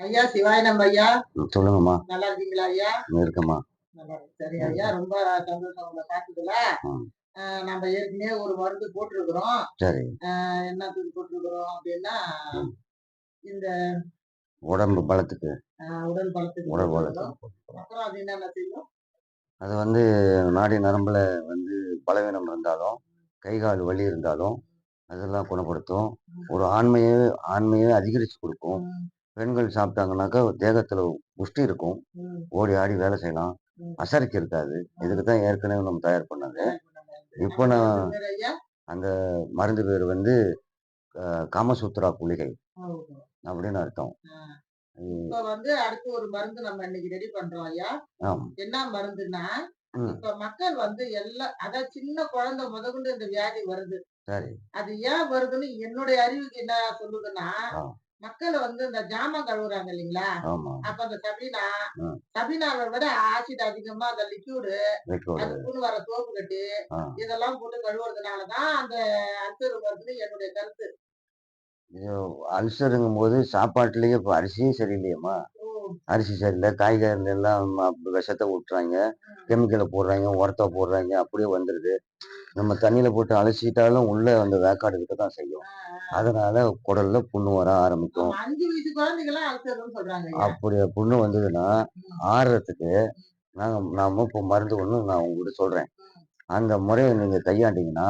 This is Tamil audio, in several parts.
ஐயா சிவாயனம் ஐயா. ம், சொல்லுங்கம்மா நல்லா இருக்கீங்களா ஐயா? இருக்கம்மா. சரி ஐயா ரொம்ப சந்தோஷம் உங்களை பார்த்ததுல. நம்ம ஏற்கனவே ஒரு மருந்து போட்டிருக்கிறோம். சரி. என்னத்துக்கு போட்டிருக்கிறோம் அப்படின்னா. இந்த உடம்பு பலத்துக்கு. உடல் பலத்துக்கு உடல். பலத்துக்கு அப்புறம் அது என்னென்ன செய்யும்? அது வந்து நாடி நரம்புல வந்து பலவீனம் இருந்தாலும் கை கால் வலி இருந்தாலும் அதெல்லாம் குணப்படுத்தும். ஒரு ஆண்மையை ஆண்மையை அதிகரித்து கொடுக்கும். பெண்கள் சாப்பிட்டாங்கனாக்கா தேகத்துல புஷ்டி இருக்கும். ஓடி ஆடி வேலை செய்யலாம். அசரிக்கு இருக்காது இதுக்கு தான் ஏற்கனவே நம்ம தயார் பண்ணது. இப்போ நான் அந்த மருந்து பேர் வந்து காமசூத்ரா குளிகை. அப்படின்னு அர்த்தம். இப்ப வந்து அடுத்து ஒரு மருந்து நம்ம இன்னைக்கு ரெடி பண்றோம் ஐயா. என்ன மருந்துன்னா இப்ப மக்கள் வந்து எல்லாம் அதான் சின்ன குழந்தை முதற்கொண்டு இந்த வியாதி வருது. சரி. அது ஏன் வருதுன்னு என்னுடைய அறிவுக்கு என்ன சொல்லுதுன்னா. மக்கள் வந்து இந்த ஜாமான் கழுவுறாங்க இல்லைங்களா? அப்ப அந்த சபீனா. சபீனாவை விட ஆசிட் அதிகமா அந்த லிக்யூடு அதுக்குன்னு வர சோப்பு கட்டி இதெல்லாம் போட்டு கழுவுறதுனாலதான் அந்த அல்சர் வருதுன்னு என்னுடைய கருத்து. அல்சருங்கும் போது சாப்பாட்டுலயே இப்போ அரிசியே சரியில்லையம்மா. அரிசி சரியில்லை காய்கறில எல்லாம் விஷத்தை விட்டுறாங்க கெமிக்கலை போடுறாங்க உரத்தை போடுறாங்க அப்படியே வந்துடுது நம்ம தண்ணியில போட்டு அலசிட்டாலும் உள்ள அந்த வேக்காடு கிட்ட தான் செய்யும். அதனால குடல்ல புண்ணு வர ஆரம்பிக்கும். அப்படி புண்ணு வந்ததுன்னா ஆறுறதுக்கு நாங்க நாம இப்போ மருந்து ஒன்று நான் உங்ககிட்ட சொல்றேன். அந்த முறையை நீங்க கையாண்டீங்கன்னா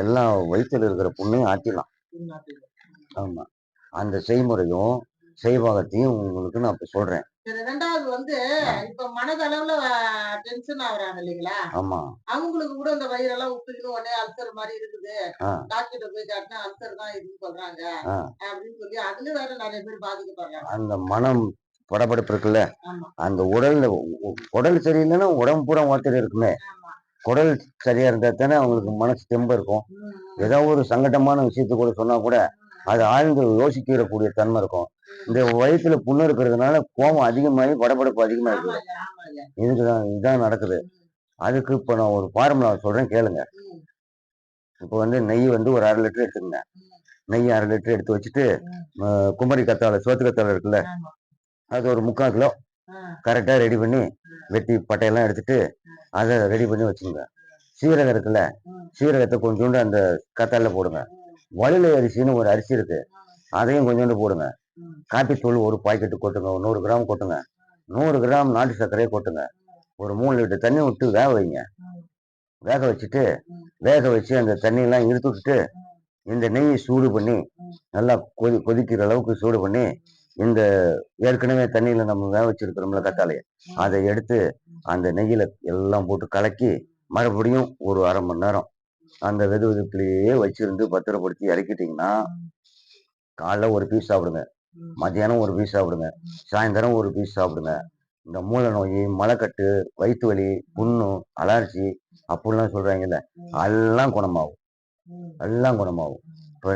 எல்லா வயித்துல இருக்கிற புண்ணையும் ஆற்றிடலாம் ம், அப்படிங்க. ஆமா. அந்த செய்முறையும் செய்வாகத்தையும் உங்களுக்கு நான் இப்போ சொல்றேன். ரெண்டாவது வந்து இப்ப மனதளவுல டென்ஷன் ஆகுறாங்க இல்லைங்களா? ஆமா. அவங்களுக்கு கூட இந்த வயிறெல்லாம் உப்புக்கு உடனே அல்சர் மாதிரி இருக்குது. டாக்டர் போய் காட்டினா அல்சர் தான் இருக்குன்னு சொல்றாங்க. அப்படின்னு சொல்லி அதுல வேற நிறைய பேர் பாதிக்கப்படுறாங்க. அந்த மனம் படபடப்பு இருக்குல்ல? அந்த உடல்ல உ- உ- குடல் சரியில்லைன்னா உடம்பு பூரா ஓட்டல் இருக்குமே. குடல் சரியா இருந்தா தானே அவங்களுக்கு மனசு தெம்பு இருக்கும். ஏதோ ஒரு சங்கடமான விஷயத்த கூட சொன்னா கூட அது ஆழ்ந்து யோசிக்கக்கூடிய தன்மை இருக்கும். இந்த வயிற்றுல புண்ணு இருக்கிறதுனால கோபம் அதிகமாகி படபடப்பு அதிகமாகி ஐயா. இதுக்குதான் இதுதான் நடக்குது. அதுக்கு இப்போ நான் ஒரு ஃபார்முலா சொல்றேன் கேளுங்க. இப்போ வந்து நெய் வந்து ஒரு அரை லிட்டர் எடுத்துங்க நெய் அரை லிட்டர் எடுத்து வச்சுட்டு குமரி கத்தாழை சோத்து கத்தாழை இருக்குல்ல. அது ஒரு முக்கால் கிலோ கரெக்டாக ரெடி பண்ணி வெட்டி பட்டையெல்லாம் எடுத்துட்டு அதை ரெடி பண்ணி வச்சுங்க சீரகம் இருக்குல்ல. சீரகத்தை கொஞ்சோண்டு அந்த கத்தாழ போடுங்க. வலுலை அரிசின்னு ஒரு அரிசி இருக்கு. அதையும் கொஞ்சோண்டு போடுங்க. காப்பித்தூள் ஒரு பாக்கெட்டு கொட்டுங்க ஒரு நூறு கிராம் கொட்டுங்க. நூறு கிராம் நாட்டு சர்க்கரையை கொட்டுங்க. ஒரு மூணு லிட்டர் தண்ணி விட்டு வேக வைங்க. வேக வச்சுட்டு வேக வச்சு அந்த தண்ணியெல்லாம் இழுத்து விட்டுட்டு இந்த நெய்யை சூடு பண்ணி நல்லா கொதி கொதிக்கிற அளவுக்கு சூடு பண்ணி இந்த ஏற்கனவே தண்ணியில நம்ம வேக வச்சிருக்கிறோம்ல கத்தாலையை அதை எடுத்து அந்த நெய்யில எல்லாம் போட்டு கலக்கி மறுபடியும் ஒரு அரை மணி நேரம் அந்த வெது வெதுப்புலேயே வச்சிருந்து பத்திரப்படுத்தி இறக்கிட்டீங்கன்னா காலைல ஒரு பீஸ் சாப்பிடுங்க. மத்தியானம் ஒரு பீஸ் சாப்பிடுங்க சாயந்தரம் ஒரு பீஸ் சாப்பிடுங்க. இந்த மூல நோய் மலைக்கட்டு வயிற்று வலி புண்ணு அலர்ஜி அப்படிலாம் சொல்றாங்கல்ல எல்லாம் குணமாகும். எல்லாம் குணமாகும். இப்போ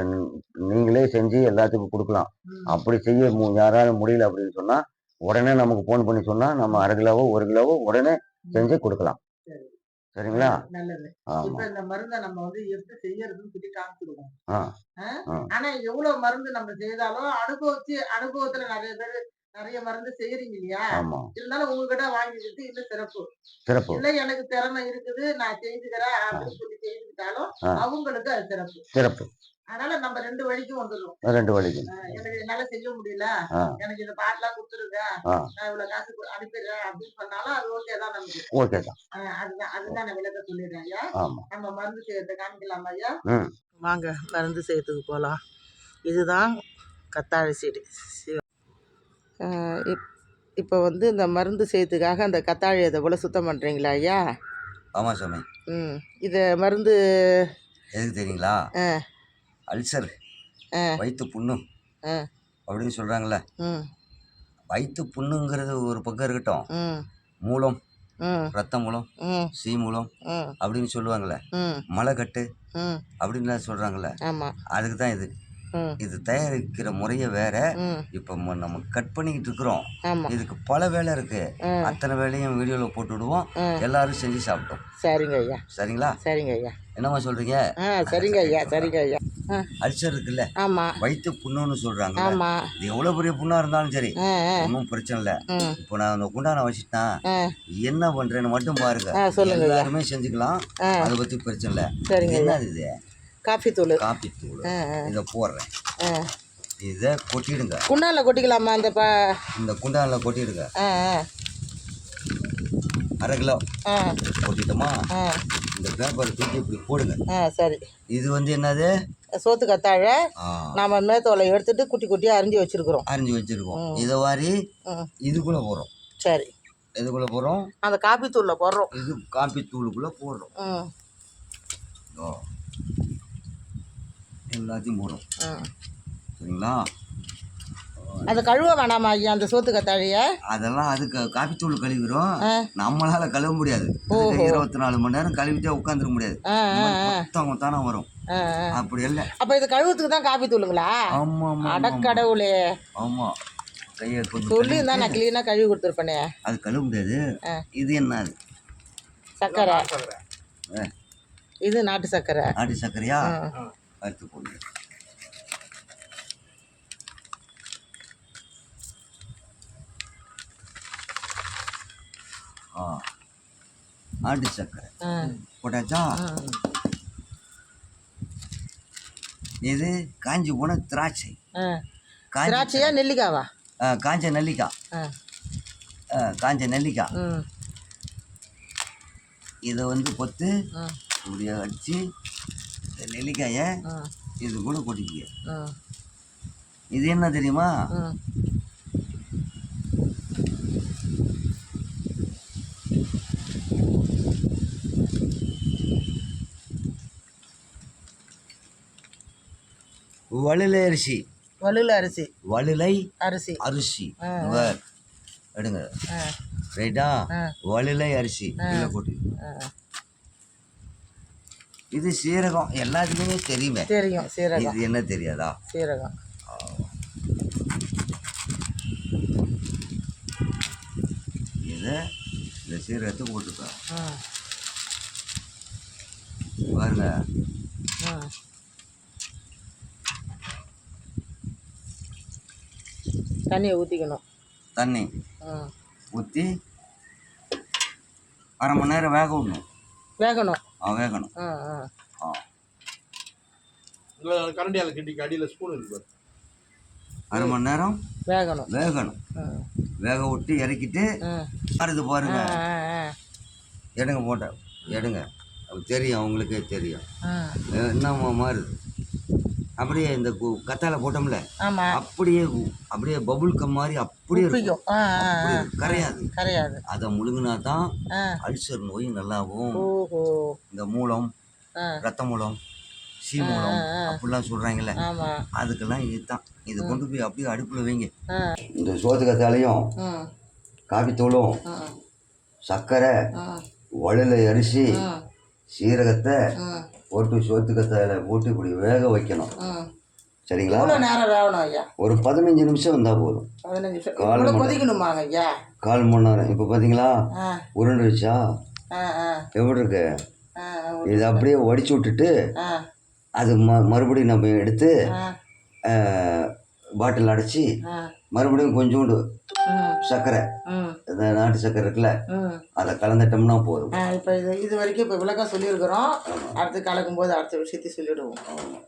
நீங்களே செஞ்சு எல்லாத்துக்கும் கொடுக்கலாம். அப்படி செய்ய யாராலும் முடியல அப்படின்னு சொன்னா உடனே நமக்கு ஃபோன் பண்ணி சொன்னா நம்ம அரை கிலோவோ ஒரு கிலோவோ உடனே செஞ்சு கொடுக்கலாம். சரிங்களா? நல்லது. இப்ப இந்த மருந்தை நம்ம வந்து எப்படி செய்யறதுன்னு சொல்லி காமிச்சிருவோம். ஆனா எவ்வளவு மருந்து நம்ம செய்தாலும் அனுபவிச்சு அனுபவத்துல நிறைய பேர் நிறைய மருந்து செய்யறீங்க இல்லையா? இருந்தாலும் உங்ககிட்ட வாங்கிக்கிட்டு இன்னும் சிறப்பு. சிறப்பு. இல்ல எனக்கு திறமை இருக்குது நான் செய்துக்கிறேன் அப்படின்னு சொல்லி செய்துக்கிட்டாலும். அவங்களுக்கு அது சிறப்பு. சிறப்பு. அதனால நம்ம ரெண்டு வழிக்கும் வந்துடும் ரெண்டு வழிக்கு எனக்கு என்னால செய்ய முடியல. எனக்கு இந்த பாட்டெல்லாம் கொடுத்துருங்க. நான் இவ்வளவு காசு அனுப்பிடுறேன் அப்படின்னு சொன்னாலும் அது ஓகே தான் நமக்கு. ஓகே தான். அதுதான் அதுதான் நான் விளக்க சொல்லிடுறேன் ஐயா. நம்ம மருந்து செய்யறத காமிக்கலாமா ஐயா? வாங்க மருந்து செய்யறதுக்கு போகலாம் இதுதான் கத்தாழை செடி. இப்போ வந்து இந்த மருந்து செய்யறதுக்காக அந்த கத்தாழை இதை போல் சுத்தம் பண்ணுறீங்களா ஐயா? ஆமா சாமி ம். இதை மருந்து எதுக்கு தெரியுங்களா? ஆ. அல்சர். வயிற்று புண்ணு. அப்படின்னு சொல்றாங்கல்ல. ம். வயிற்று புண்ணுங்கிறது ஒரு பக்கம் இருக்கட்டும். மூலம் ரத்த மூலம் சீ மூலம் அப்படின்னு சொல்லுவாங்கல்ல. ம். மலைக்கட்டு அப்படின்லாம் ஆமாம் அதுக்கு தான் இது. இது தயாரிக்கிற முறையே வேற இப்போ நம்ம கட் பண்ணிக்கிட்டு இருக்கிறோம். இதுக்கு பல வேலை இருக்கு. அத்தனை வேலையும் வீடியோவில் போட்டு விடுவோம். எல்லாரும் செஞ்சு சாப்பிட்டோம். சரிங்க ஐயா. சரிங்களா? சரிங்க ஐயா. என்னம்மா சொல்றீங்க? சரிங்க ஐயா சரிங்க ஐயா. அல்சர் இருக்குல்ல? ஆமாம் வயிற்று புண்ணுன்னு சொல்றாங்க ஆமாம் இது எவ்வளவு பெரிய புண்ணா இருந்தாலும் சரி ஒன்றும் பிரச்சனை இல்லை. இப்போ நான் அந்த குண்டான வச்சுட்டேன் ஆ. என்ன பண்றேன்னு மட்டும் பாருங்க. சொல்லுங்க. எல்லாருமே செஞ்சுக்கலாம். அதை பத்தி பிரச்சனை இல்லை. என்னது இது? காஃபி தூள். காப்பி தூள். இதை போடுறேன். இதை கொட்டிடுங்க. குண்டால கொட்டிக்கலாமா அந்த ப? இந்த குண்டானில் கொட்டிடுங்க. அரை கிலோ கொட்டிட்டோமா? இந்த பேப்பரை தூக்கி இப்படி போடுங்க. சரி. இது வந்து என்னது? சோத்து கத்தாழை நாம மேத்தோலை எடுத்துட்டு குட்டி குட்டியாக அரிஞ்சு வச்சிருக்கிறோம். அரிஞ்சு வச்சிருக்கோம். இதை வாரி இதுக்குள்ள போடுறோம். சரி. இதுக்குள்ள போடுறோம்? அந்த காப்பி தூளில் போடுறோம். இது காப்பி தூளுக்குள்ள போடுறோம். ஓ எல்லாத்தையும் போடுறோம். சரிங்களா? அதை கழுவ வேணாமா ஐயா அந்த சோத்து கத்தாழைய அதெல்லாம் அதுக்கு காப்பி தூள் கழுவிடும். நம்மளால கழுவ முடியாது. இருபத்தி நாலு மணி நேரம் கழுவிட்டே உட்காந்துருக்க முடியாது. மொத்தம் தானே வரும். அப்படி இல்லை. அப்போ இது கழுவுறதுக்கு தான் காப்பி தூளுங்களா? ஆமா ஆமா அடக்கடவுளே. ஆமா. கையை கொஞ்சம் சொல்லி இருந்தா நான் க்ளீனாக கழுவி கொடுத்துருப்பேனே. அது கழுவ முடியாது. இது என்ன அது? சர்க்கரை இது நாட்டு சர்க்கரை நாட்டு சர்க்கரையா ம். வறுத்து போடுங்க ஆ. நாட்டு சர்க்கரை ஆ. போட்டாச்சா? இது காஞ்சி போன திராட்சை. திராட்சையா நெல்லிக்காவா? காஞ்ச நெல்லிக்காய் காஞ்ச நெல்லிக்காய் இதை வந்து பொத்து ம் இப்படி அடித்து இந்த நெல்லிக்காயை இது கூட கொட்டிக்க இது என்ன தெரியுமா? ம் வழுலை அரிசி. வலுல அரிசி. வழுலை அரிசி. அரிசி. எடுங்க. ரைட்டா ஆ. வழுலை அரிசி. போட்டு. இது சீரகம். எல்லாத்துக்குமே தெரியுமே. தெரியும். சீரகம். இது என்ன தெரியாதா? சீரகம். இதை இந்த சீரகத்தை போட்டுக்க. ம் பாருங்க. தண்ணியை ஊற்றிக்கணும் தண்ணி? ம் ஊற்றி அரை மணி நேரம் வேக விடணும். வேகணும். ஆ வேகணும். ம் ஆ. கரண்டியால கிண்டிக்கு அடியில் ஸ்பூன் இருக்கு பாரு. அரை மணி நேரம் வேகணும். வேகணும். வேக விட்டு இறக்கிட்டு அறுது பாருங்க. ஆ ஆ எடுங்க போட்ட. எடுங்க. அது தெரியும் அவங்களுக்கே தெரியும். ஆ. என்னம்மா மாறுது. அப்படியே இந்த கு- கத்தாழை போட்டோம்ல அப்படியே அப்படியே பபுள் கம் மாதிரி அப்படியே. கரையாது. கரையாது. அதை முழுங்கினா தான் அல்சர் நோய் நல்லாவும் இந்த மூலம் ரத்த மூலம் சீ மூலம் அப்படிலாம் சொல்கிறாங்கல்ல ஆமாம் அதுக்கெல்லாம் இதுதான். இது கொண்டு போய் அப்படியே அடுப்பில் வைங்க. இந்த சோத்து கத்தாலையும் ம் காப்பித்தூளும் ம் சர்க்கரை வழுலை அரிசி சீரகத்தை போட்டு சோத்து கத்தாயில போட்டு இப்படி வேக வைக்கணும். சரிங்களா? நேரம் வேகணும் ஐயா. ஒரு பதினஞ்சு நிமிஷம் வந்தால் போதும். பதினஞ்சு நிமிஷம். கால் மணி கொதிக்கணுமாங்க ஐயா? கால் மணி நேரம். இப்போ பார்த்தீங்களா உருண்டுருச்சா? எப்படி இருக்கு? இதை அப்படியே வடிச்சு விட்டுட்டு அது ம மறுபடியும் நம்ம எடுத்து பாட்டில் அடைச்சி மறுபடியும் கொஞ்சோண்டு சர்க்கரை. இந்த நாட்டு சர்க்கரை இருக்குல்ல அதை கலந்துட்டோம்னா போதும். இப்போ இது இது வரைக்கும் இப்போ விளக்கம் சொல்லியிருக்கிறோம். அடுத்து கலக்கும்போது அடுத்த விஷயத்தையும் சொல்லிவிடுவோம்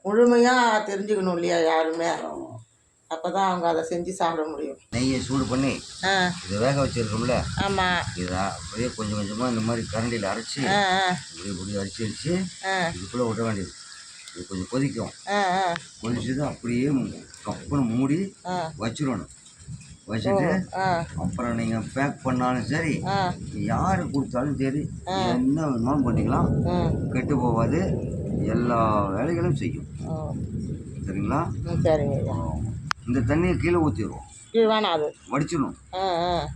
முழுமையாக தெரிஞ்சுக்கணும் இல்லையா யாருமே? அப்போ தான் அவங்க அதை செஞ்சு சாப்பிட முடியும். நெய்யை சூடு பண்ணி இதை வேக வச்சிருக்கோம்ல ஆமாம் இதை அப்படியே கொஞ்சம் கொஞ்சமாக இந்த மாதிரி கரண்டியில் அரைச்சி இப்படி இப்படி அடிச்சு ஆ. இதுக்குள்ளே விட வேண்டியது. இது கொஞ்சம் கொதிக்கும். ஆ ஆ. கொதிச்சது அப்படியே கப்புன்னு மூடி வச்சிடணும். வச்சுட்டு அப்புறம் நீங்கள் பேக் பண்ணாலும் சரி யாரு கொடுத்தாலும் சரி என்ன வேணுமாலும் பண்ணிக்கலாம். கெட்டு போகாது. எல்லா வேலைகளும் செய்யும். சரிங்களா? சரிங்க இந்த தண்ணியை கீழே ஊற்றிடுவோம் வேணாம் அது. வடிச்சிடணும்.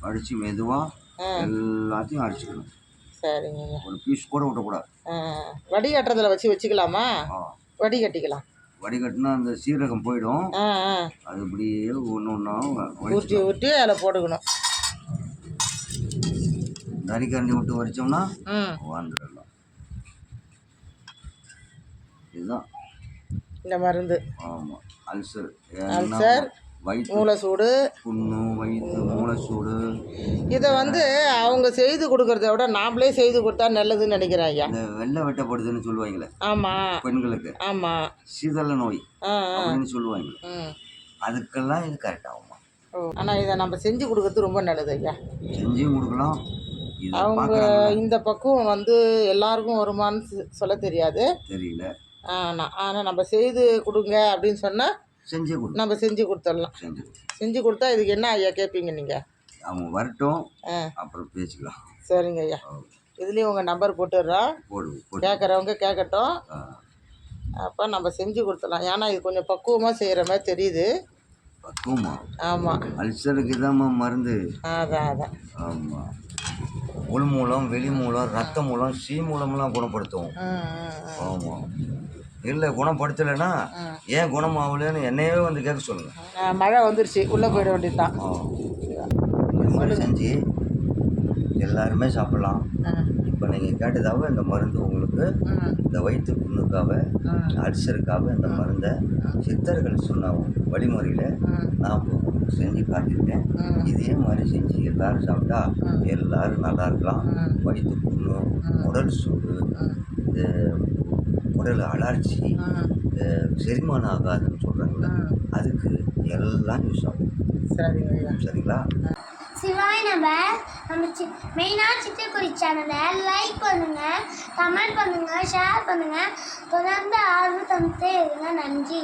அடித்து மெதுவாக. எல்லாத்தையும் அடிச்சுக்கணும். சரிங்க ஒரு பீஸ் கூட விடக்கூடாது ஆ வடிகட்டுறதுல வச்சு வச்சுக்கலாமா? ஆ. வடிகட்டிக்கலாம் வடிகட்டினா அந்த சீரகம் போயிடும். அது இப்படியே ஒன்று ஒன்றா ஊற்றி ஊற்றி அதில் போட்டுக்கணும். அரிக்கரண்டி விட்டு வடித்தோம்னா ம். வந்துடலாம் இதுதான். இந்த மருந்து. ஆமா. அல்சர். அல்சர், வயிற்று மூளை சூடு புண்ணு வயிற்று மூளை சூடு இதை வந்து அவங்க செய்து கொடுக்கறத விட நாமளே செய்து கொடுத்தா நல்லதுன்னு நினைக்கிறேன் ஐயா இந்த வெள்ளை வெட்டப்படுதுன்னு சொல்லுவாங்களே ஆமாம் பெண்களுக்கு. ஆமாம் சீதள நோய் அப்படின்னு சொல்லுவாங்க ம். அதுக்கெல்லாம் இது கரெக்ட் ஆகுமா? ஓ ஆனால் இதை நம்ம செஞ்சு கொடுக்கறது ரொம்ப நல்லது ஐயா. செஞ்சும் கொடுக்கலாம். அவங்க இந்த பக்குவம் வந்து எல்லாருக்கும் வருமான்னு சொ- சொல்ல தெரியாது. தெரியல. ஆனால் ஆனால் நம்ம செய்து கொடுங்க அப்படின்னு சொன்னால் செஞ்சே கொடு. நம்ம செஞ்சு கொடுத்துடலாம். செஞ்சு கொடு. செஞ்சு கொடுத்தா இதுக்கு என்ன ஐயா கேட்பீங்க நீங்கள் அவங்க வரட்டும். அப்புறம் பேசிக்கலாம். சரிங்க ஐயா. இதுலேயும் உங்கள் நம்பர் போட்டுடுறோம். போடு போடு. கேட்குறவங்க கேட்கட்டும். அப்போ நம்ம செஞ்சு கொடுத்துடலாம். ஏன்னா இது கொஞ்சம் பக்குவமாக செய்கிற மாதிரி தெரியுது. பக்குவமா? ஆமாம் அல்சருக்கு தாம்மா மருந்து. அதான் அதான். ஆமாம் உள் மூலம் வெளி மூலம் ரத்த மூலம் சீ மூலம்லாம் குணப்படுத்தும். ஆமாம் இல்லை குணப்படுத்தலைன்னா. ஏன் குணமாகலன்னு என்னையவே வந்து கேட்க சொல்லுங்கள் மழை வந்துருச்சு உள்ளே போயிட வேண்டியது தான் இந்த மாதிரி செஞ்சு எல்லாருமே சாப்பிட்லாம். இப்போ நீங்கள் கேட்டதாவே இந்த மருந்து உங்களுக்கு இந்த வயிற்று புண்ணுக்காக அல்சருக்காக இந்த மருந்தை சித்தர்கள் சொன்ன வழிமுறையில் நான் செஞ்சு காட்டியிருக்கேன். இதே மாதிரி செஞ்சு எல்லாரும் சாப்பிட்டா எல்லாரும் நல்லா இருக்கலாம். வயிற்று புண்ணு உடல் சூடு இந்த உடல் அலர்ச்சி இந்த செரிமானம் ஆகாதுன்னு சொல்கிறாங்களே அதுக்கு எல்லாம் யூஸ் ஆகும். சரிங்களா? சிவாய் நம்ம நம்ம சி மெயினாக சிட்டுக்குருவி சேனலை லைக் பண்ணுங்கள் கமெண்ட் பண்ணுங்கள் ஷேர் பண்ணுங்கள் தொடர்ந்து ஆர்வம் தந்துட்டே இருங்க நன்றி.